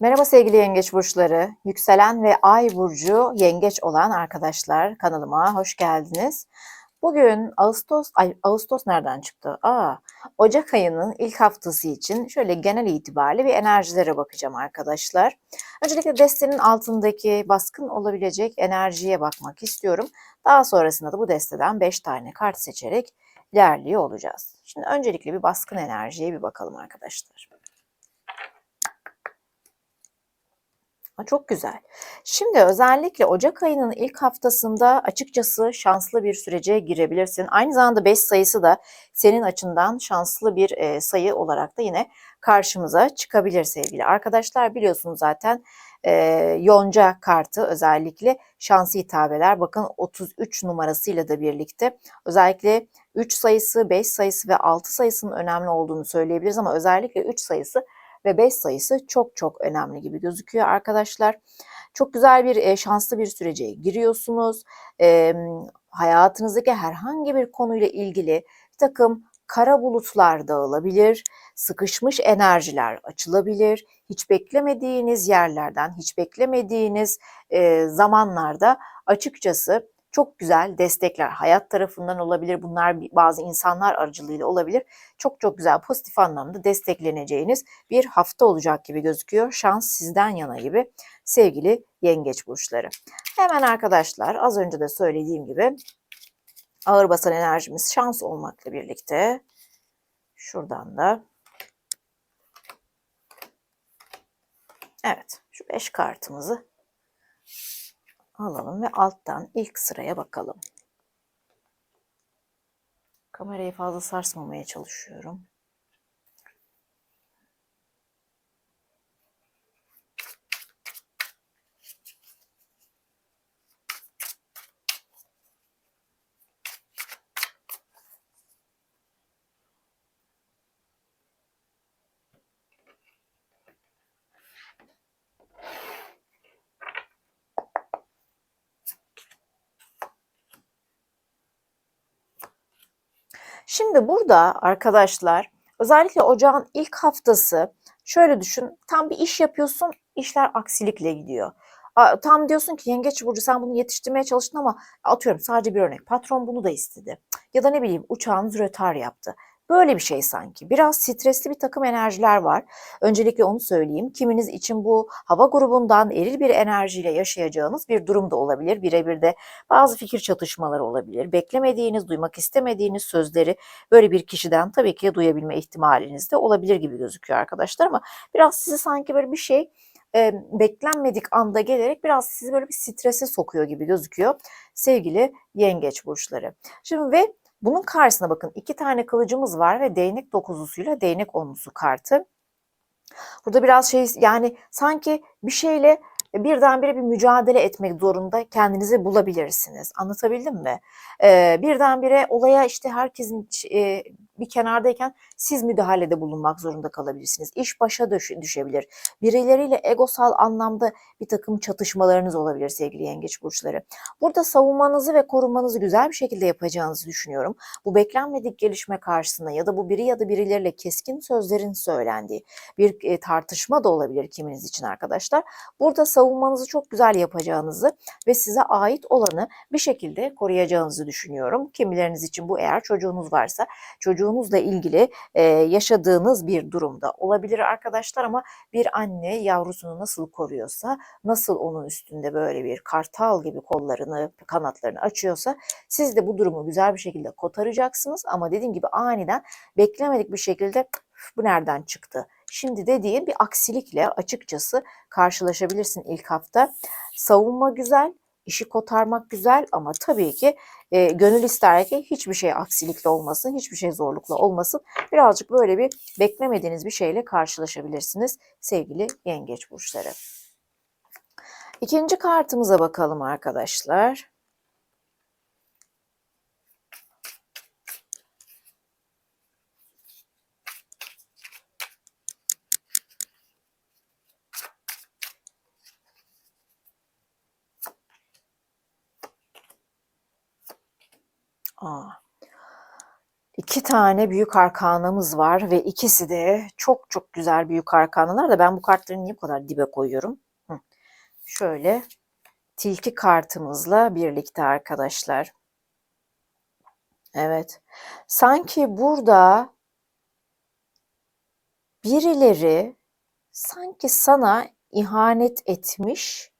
Merhaba sevgili yengeç burçları. Yükselen ve ay burcu yengeç olan arkadaşlar kanalıma hoş geldiniz. Bugün Ağustos, ay Ağustos nereden çıktı? Aa, Ocak ayının ilk haftası için şöyle genel itibariyle bir enerjilere bakacağım arkadaşlar. Öncelikle destenin altındaki baskın olabilecek enerjiye bakmak istiyorum. Daha sonrasında da bu desteden 5 tane kart seçerek ilerliyor olacağız. Şimdi öncelikle bir baskın enerjiye bir bakalım arkadaşlar. Çok güzel. Şimdi özellikle Ocak ayının ilk haftasında açıkçası şanslı bir sürece girebilirsin. Aynı zamanda 5 sayısı da senin açından şanslı bir e, sayı olarak da yine karşımıza çıkabilir sevgili arkadaşlar. Biliyorsunuz zaten e, yonca kartı özellikle şansı hitabeler. Bakın 33 numarasıyla da birlikte özellikle 3 sayısı, 5 sayısı ve 6 sayısının önemli olduğunu söyleyebiliriz ama özellikle 3 sayısı ve 5 sayısı çok çok önemli gibi gözüküyor arkadaşlar. Çok güzel bir e, şanslı bir sürece giriyorsunuz. E, hayatınızdaki herhangi bir konuyla ilgili bir takım kara bulutlar dağılabilir, sıkışmış enerjiler açılabilir, hiç beklemediğiniz yerlerden, hiç beklemediğiniz zamanlarda açıkçası çok güzel destekler hayat tarafından olabilir. Bunlar bazı insanlar aracılığıyla olabilir. Çok çok güzel pozitif anlamda destekleneceğiniz bir hafta olacak gibi gözüküyor. Şans sizden yana gibi sevgili yengeç burçları. Hemen arkadaşlar az önce de söylediğim gibi ağır basan enerjimiz şans olmakla birlikte şuradan da Evet şu beş kartımızı alalım ve alttan ilk sıraya bakalım. Kamerayı fazla sarsmamaya çalışıyorum. Şimdi burada arkadaşlar özellikle ocağın ilk haftası şöyle düşün tam bir iş yapıyorsun işler aksilikle gidiyor. Tam diyorsun ki yengeç burcu sen bunu yetiştirmeye çalıştın ama atıyorum sadece bir örnek patron bunu da istedi. Ya da ne bileyim uçağınız rötar yaptı. Böyle bir şey sanki. Biraz stresli bir takım enerjiler var. Öncelikle onu söyleyeyim. Kiminiz için bu hava grubundan eril bir enerjiyle yaşayacağınız bir durum da olabilir. Birebir de bazı fikir çatışmaları olabilir. Beklemediğiniz, duymak istemediğiniz sözleri böyle bir kişiden tabii ki duyabilme ihtimaliniz de olabilir gibi gözüküyor arkadaşlar ama biraz sizi sanki böyle bir şey e, beklenmedik anda gelerek biraz sizi böyle bir strese sokuyor gibi gözüküyor sevgili yengeç burçları. Şimdi ve bunun karşısına bakın iki tane kılıcımız var ve değnek dokuzlusuyla değnek onlusu kartı. Burada biraz şey yani sanki bir şeyle birdenbire bir mücadele etmek zorunda kendinizi bulabilirsiniz. Anlatabildim mi? Ee, birdenbire olaya işte herkesin e, bir kenardayken siz müdahalede bulunmak zorunda kalabilirsiniz. İş başa düş düşebilir. Birileriyle egosal anlamda bir takım çatışmalarınız olabilir sevgili yengeç burçları. Burada savunmanızı ve korumanızı güzel bir şekilde yapacağınızı düşünüyorum. Bu beklenmedik gelişme karşısında ya da bu biri ya da birileriyle keskin sözlerin söylendiği bir e, tartışma da olabilir kiminiz için arkadaşlar. Burada savunmanızı çok güzel yapacağınızı ve size ait olanı bir şekilde koruyacağınızı düşünüyorum. Kimileriniz için bu eğer çocuğunuz varsa çocuğunuzla ilgili e, yaşadığınız bir durumda olabilir arkadaşlar ama bir anne yavrusunu nasıl koruyorsa, nasıl onun üstünde böyle bir kartal gibi kollarını, kanatlarını açıyorsa siz de bu durumu güzel bir şekilde kotaracaksınız ama dediğim gibi aniden beklemedik bir şekilde bu nereden çıktı? Şimdi dediğim bir aksilikle açıkçası karşılaşabilirsin ilk hafta. Savunma güzel, işi kotarmak güzel ama tabii ki e, gönül ister ki hiçbir şey aksilikle olmasın, hiçbir şey zorlukla olmasın. Birazcık böyle bir beklemediğiniz bir şeyle karşılaşabilirsiniz sevgili yengeç burçları. İkinci kartımıza bakalım arkadaşlar. Aa. İki tane büyük arkanamız var ve ikisi de çok çok güzel büyük arkanalar da ben bu kartları niye bu kadar dibe koyuyorum? Hı. Şöyle tilki kartımızla birlikte arkadaşlar. Evet. Sanki burada birileri sanki sana ihanet etmiş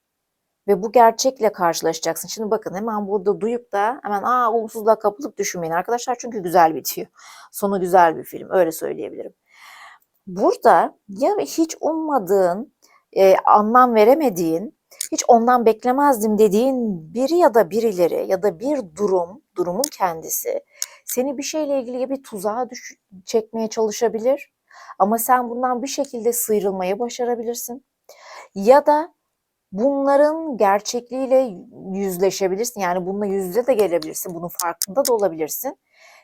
ve bu gerçekle karşılaşacaksın. Şimdi bakın hemen burada duyup da hemen aa olumsuzluğa kapılıp düşünmeyin arkadaşlar çünkü güzel bitiyor. Sonu güzel bir film öyle söyleyebilirim. Burada ya hiç ummadığın, e, anlam veremediğin, hiç ondan beklemezdim dediğin biri ya da birileri ya da bir durum, durumun kendisi seni bir şeyle ilgili bir tuzağa düş çekmeye çalışabilir. Ama sen bundan bir şekilde sıyrılmayı başarabilirsin. Ya da bunların gerçekliğiyle yüzleşebilirsin. Yani bununla yüz yüze de gelebilirsin. Bunun farkında da olabilirsin.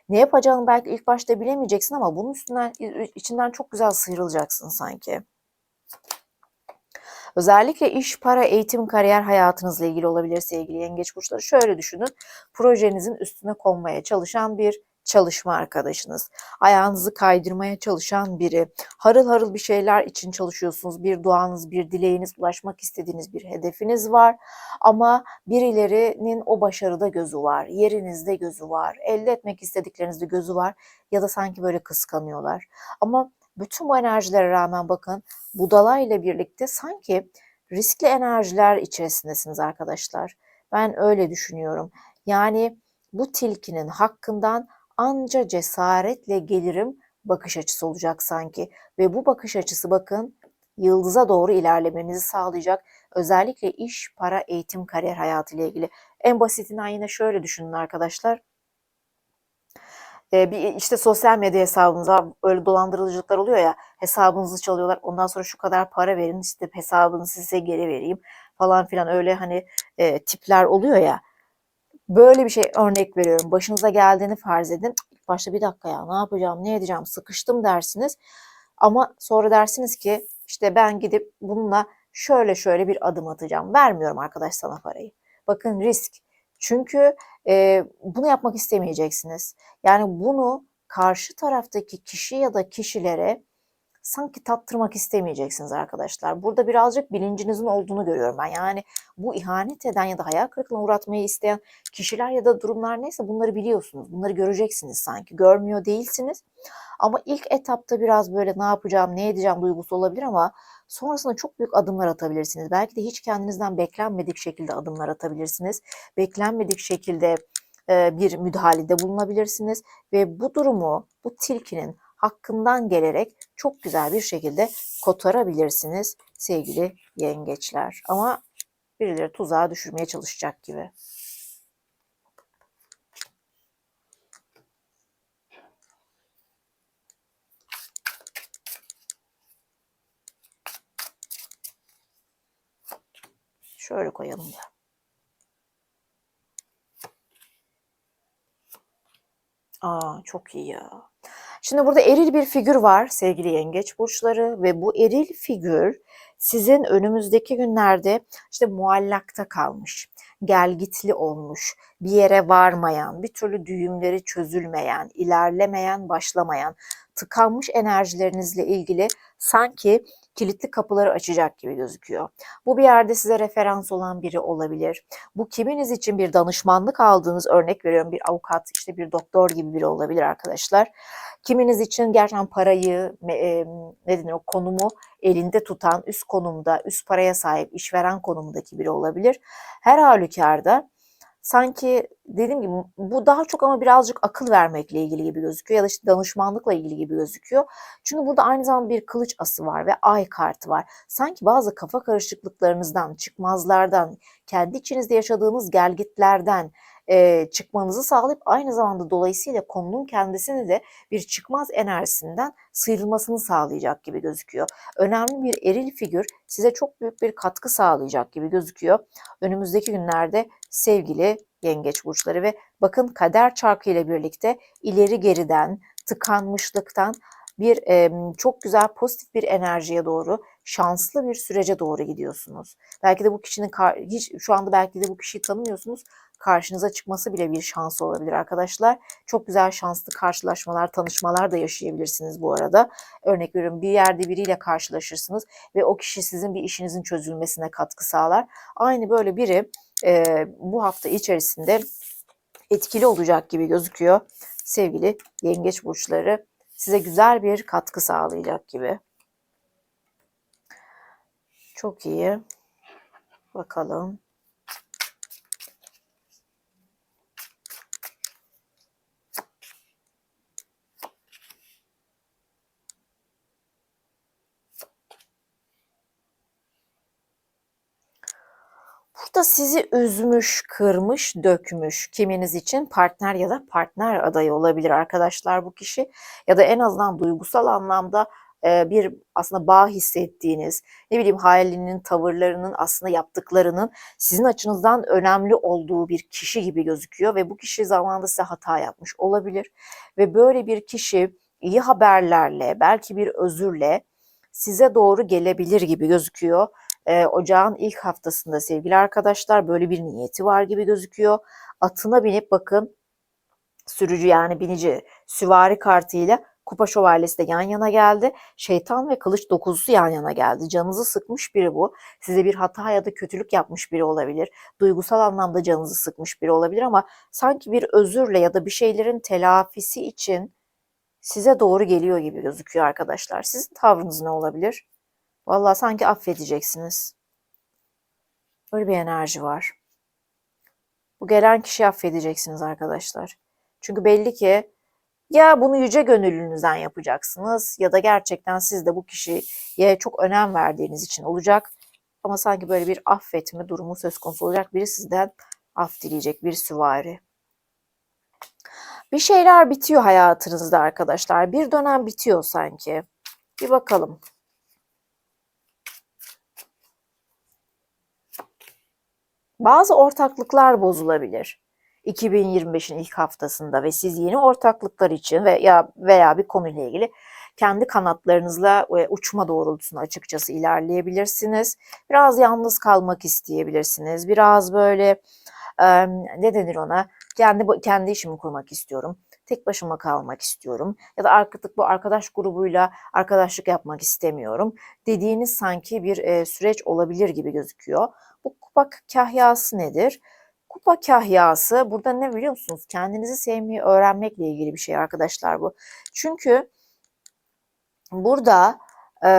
Ne yapacağını belki ilk başta bilemeyeceksin ama bunun üstünden içinden çok güzel sıyrılacaksın sanki. Özellikle iş, para, eğitim, kariyer hayatınızla ilgili olabilir sevgili yengeç burçları. Şöyle düşünün. Projenizin üstüne konmaya çalışan bir çalışma arkadaşınız, ayağınızı kaydırmaya çalışan biri, harıl harıl bir şeyler için çalışıyorsunuz, bir duanız, bir dileğiniz, ulaşmak istediğiniz bir hedefiniz var ama birilerinin o başarıda gözü var, yerinizde gözü var, elde etmek istediklerinizde gözü var ya da sanki böyle kıskanıyorlar. Ama bütün bu enerjilere rağmen bakın budalayla birlikte sanki riskli enerjiler içerisindesiniz arkadaşlar. Ben öyle düşünüyorum. Yani bu tilkinin hakkından anca cesaretle gelirim bakış açısı olacak sanki. Ve bu bakış açısı bakın yıldıza doğru ilerlemenizi sağlayacak. Özellikle iş, para, eğitim, kariyer hayatı ile ilgili. En basitinden yine şöyle düşünün arkadaşlar. Ee, bir işte sosyal medya hesabınıza öyle dolandırıcılıklar oluyor ya hesabınızı çalıyorlar ondan sonra şu kadar para verin işte hesabınızı size geri vereyim falan filan öyle hani e, tipler oluyor ya Böyle bir şey örnek veriyorum. Başınıza geldiğini farz edin. İlk başta bir dakika ya ne yapacağım, ne edeceğim, sıkıştım dersiniz. Ama sonra dersiniz ki işte ben gidip bununla şöyle şöyle bir adım atacağım. Vermiyorum arkadaş sana parayı. Bakın risk. Çünkü e, bunu yapmak istemeyeceksiniz. Yani bunu karşı taraftaki kişi ya da kişilere sanki tattırmak istemeyeceksiniz arkadaşlar. Burada birazcık bilincinizin olduğunu görüyorum ben. Yani bu ihanet eden ya da hayal kırıklığına uğratmayı isteyen kişiler ya da durumlar neyse bunları biliyorsunuz. Bunları göreceksiniz sanki. Görmüyor değilsiniz. Ama ilk etapta biraz böyle ne yapacağım, ne edeceğim duygusu olabilir ama sonrasında çok büyük adımlar atabilirsiniz. Belki de hiç kendinizden beklenmedik şekilde adımlar atabilirsiniz. Beklenmedik şekilde bir müdahalede bulunabilirsiniz ve bu durumu, bu tilkinin hakkından gelerek çok güzel bir şekilde kotarabilirsiniz sevgili yengeçler. Ama birileri tuzağa düşürmeye çalışacak gibi. Şöyle koyalım da. Aa çok iyi ya. Şimdi burada eril bir figür var sevgili yengeç burçları ve bu eril figür sizin önümüzdeki günlerde işte muallakta kalmış, gelgitli olmuş, bir yere varmayan, bir türlü düğümleri çözülmeyen, ilerlemeyen, başlamayan, tıkanmış enerjilerinizle ilgili sanki kilitli kapıları açacak gibi gözüküyor. Bu bir yerde size referans olan biri olabilir. Bu kiminiz için bir danışmanlık aldığınız örnek veriyorum bir avukat işte bir doktor gibi biri olabilir arkadaşlar. Kiminiz için gerçekten parayı ne denir o konumu elinde tutan üst konumda üst paraya sahip işveren konumundaki biri olabilir. Her halükarda sanki dediğim gibi bu daha çok ama birazcık akıl vermekle ilgili gibi gözüküyor ya da işte danışmanlıkla ilgili gibi gözüküyor. Çünkü burada aynı zamanda bir kılıç ası var ve ay kartı var. Sanki bazı kafa karışıklıklarınızdan, çıkmazlardan, kendi içinizde yaşadığınız gelgitlerden, e, çıkmanızı sağlayıp aynı zamanda dolayısıyla konunun kendisini de bir çıkmaz enerjisinden sıyrılmasını sağlayacak gibi gözüküyor. Önemli bir eril figür size çok büyük bir katkı sağlayacak gibi gözüküyor. Önümüzdeki günlerde sevgili yengeç burçları ve bakın kader çarkı ile birlikte ileri geriden, tıkanmışlıktan bir e, çok güzel pozitif bir enerjiye doğru şanslı bir sürece doğru gidiyorsunuz. Belki de bu kişinin hiç şu anda belki de bu kişiyi tanımıyorsunuz. Karşınıza çıkması bile bir şans olabilir arkadaşlar. Çok güzel şanslı karşılaşmalar, tanışmalar da yaşayabilirsiniz bu arada. Örnek veriyorum bir yerde biriyle karşılaşırsınız ve o kişi sizin bir işinizin çözülmesine katkı sağlar. Aynı böyle biri e, bu hafta içerisinde etkili olacak gibi gözüküyor. Sevgili yengeç burçları size güzel bir katkı sağlayacak gibi. Çok iyi. Bakalım. Burada sizi üzmüş, kırmış, dökmüş. Kiminiz için partner ya da partner adayı olabilir arkadaşlar bu kişi. Ya da en azından duygusal anlamda e, bir aslında bağ hissettiğiniz, ne bileyim hayalinin, tavırlarının, aslında yaptıklarının sizin açınızdan önemli olduğu bir kişi gibi gözüküyor ve bu kişi zamanında size hata yapmış olabilir ve böyle bir kişi iyi haberlerle, belki bir özürle size doğru gelebilir gibi gözüküyor. Ee, ocağın ilk haftasında sevgili arkadaşlar böyle bir niyeti var gibi gözüküyor. Atına binip bakın sürücü yani binici süvari kartıyla kupa şövalyesi de yan yana geldi. Şeytan ve kılıç dokuzusu yan yana geldi. Canınızı sıkmış biri bu. Size bir hata ya da kötülük yapmış biri olabilir. Duygusal anlamda canınızı sıkmış biri olabilir ama sanki bir özürle ya da bir şeylerin telafisi için size doğru geliyor gibi gözüküyor arkadaşlar. Sizin tavrınız ne olabilir? Vallahi sanki affedeceksiniz. Öyle bir enerji var. Bu gelen kişiyi affedeceksiniz arkadaşlar. Çünkü belli ki ya bunu yüce gönüllünüzden yapacaksınız ya da gerçekten siz de bu kişiye çok önem verdiğiniz için olacak. Ama sanki böyle bir affetme durumu söz konusu olacak. Biri sizden af dileyecek, bir süvari. Bir şeyler bitiyor hayatınızda arkadaşlar. Bir dönem bitiyor sanki. Bir bakalım. Bazı ortaklıklar bozulabilir. 2025'in ilk haftasında ve siz yeni ortaklıklar için veya veya bir konuyla ilgili kendi kanatlarınızla e, uçma doğrultusunda açıkçası ilerleyebilirsiniz. Biraz yalnız kalmak isteyebilirsiniz. Biraz böyle ne denir ona? Kendi kendi işimi kurmak istiyorum. Tek başıma kalmak istiyorum ya da artık bu arkadaş grubuyla arkadaşlık yapmak istemiyorum dediğiniz sanki bir e, süreç olabilir gibi gözüküyor. Bu kupa kahyası nedir? Kupa kahyası burada ne biliyor musunuz? Kendinizi sevmeyi öğrenmekle ilgili bir şey arkadaşlar bu. Çünkü burada e,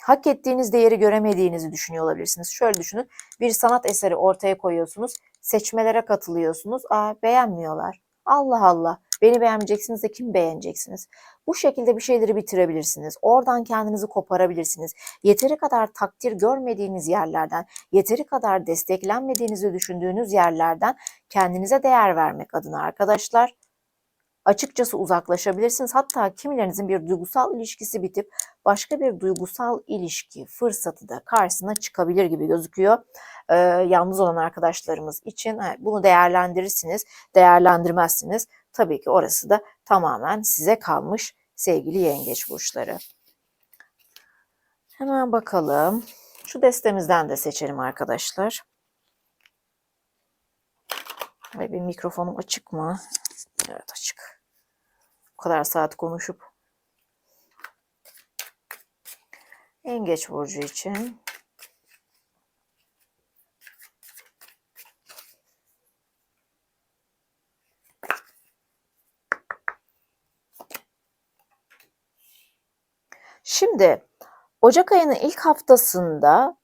hak ettiğiniz değeri göremediğinizi düşünüyor olabilirsiniz. Şöyle düşünün. Bir sanat eseri ortaya koyuyorsunuz. Seçmelere katılıyorsunuz. Aa beğenmiyorlar. Allah Allah. Beni beğenmeyeceksiniz de kim beğeneceksiniz? Bu şekilde bir şeyleri bitirebilirsiniz. Oradan kendinizi koparabilirsiniz. Yeteri kadar takdir görmediğiniz yerlerden, yeteri kadar desteklenmediğinizi düşündüğünüz yerlerden kendinize değer vermek adına arkadaşlar açıkçası uzaklaşabilirsiniz. Hatta kimilerinizin bir duygusal ilişkisi bitip başka bir duygusal ilişki fırsatı da karşısına çıkabilir gibi gözüküyor. Ee, yalnız olan arkadaşlarımız için bunu değerlendirirsiniz, değerlendirmezsiniz. Tabii ki orası da tamamen size kalmış sevgili yengeç burçları. Hemen bakalım. Şu destemizden de seçelim arkadaşlar. Ve bir mikrofonum açık mı? Evet açık. Bu kadar saat konuşup. Yengeç burcu için Şimdi Ocak ayının ilk haftasında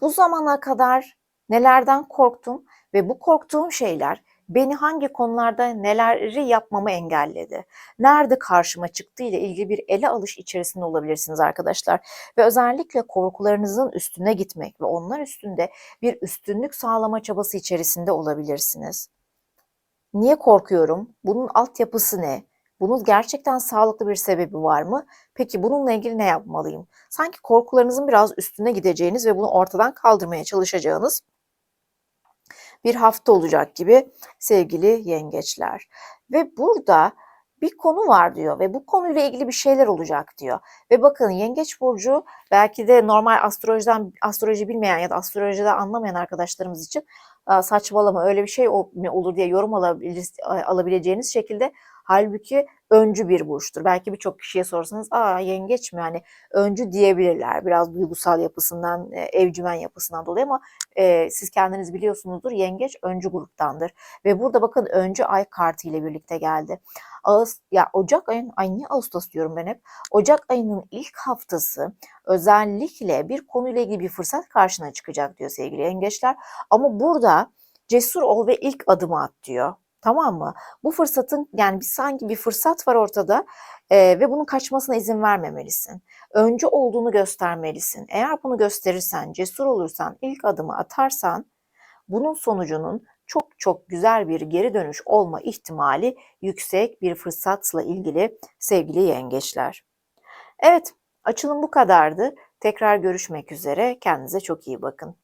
bu zamana kadar nelerden korktum ve bu korktuğum şeyler beni hangi konularda neleri yapmamı engelledi? Nerede karşıma çıktı ile ilgili bir ele alış içerisinde olabilirsiniz arkadaşlar. Ve özellikle korkularınızın üstüne gitmek ve onlar üstünde bir üstünlük sağlama çabası içerisinde olabilirsiniz. Niye korkuyorum? Bunun altyapısı ne? Bunun gerçekten sağlıklı bir sebebi var mı? Peki bununla ilgili ne yapmalıyım? Sanki korkularınızın biraz üstüne gideceğiniz ve bunu ortadan kaldırmaya çalışacağınız bir hafta olacak gibi sevgili yengeçler. Ve burada bir konu var diyor ve bu konuyla ilgili bir şeyler olacak diyor. Ve bakın Yengeç burcu belki de normal astrolojiden astroloji bilmeyen ya da astrolojiden anlamayan arkadaşlarımız için "Aa, saçmalama öyle bir şey olur diye yorum alabileceğiniz şekilde halbuki öncü bir burçtur. Belki birçok kişiye sorsanız aa yengeç mi yani öncü diyebilirler. Biraz duygusal yapısından, e, evcimen yapısından dolayı ama e, siz kendiniz biliyorsunuzdur yengeç öncü gruptandır. Ve burada bakın öncü ay kartı ile birlikte geldi. Ağust ya Ocak ayın ay niye Ağustos diyorum ben hep. Ocak ayının ilk haftası özellikle bir konuyla ilgili bir fırsat karşına çıkacak diyor sevgili yengeçler. Ama burada cesur ol ve ilk adımı at diyor. Tamam mı? Bu fırsatın yani bir sanki bir fırsat var ortada e, ve bunun kaçmasına izin vermemelisin. Öncü olduğunu göstermelisin. Eğer bunu gösterirsen, cesur olursan, ilk adımı atarsan bunun sonucunun çok çok güzel bir geri dönüş olma ihtimali yüksek bir fırsatla ilgili sevgili yengeçler. Evet, açılım bu kadardı. Tekrar görüşmek üzere. Kendinize çok iyi bakın.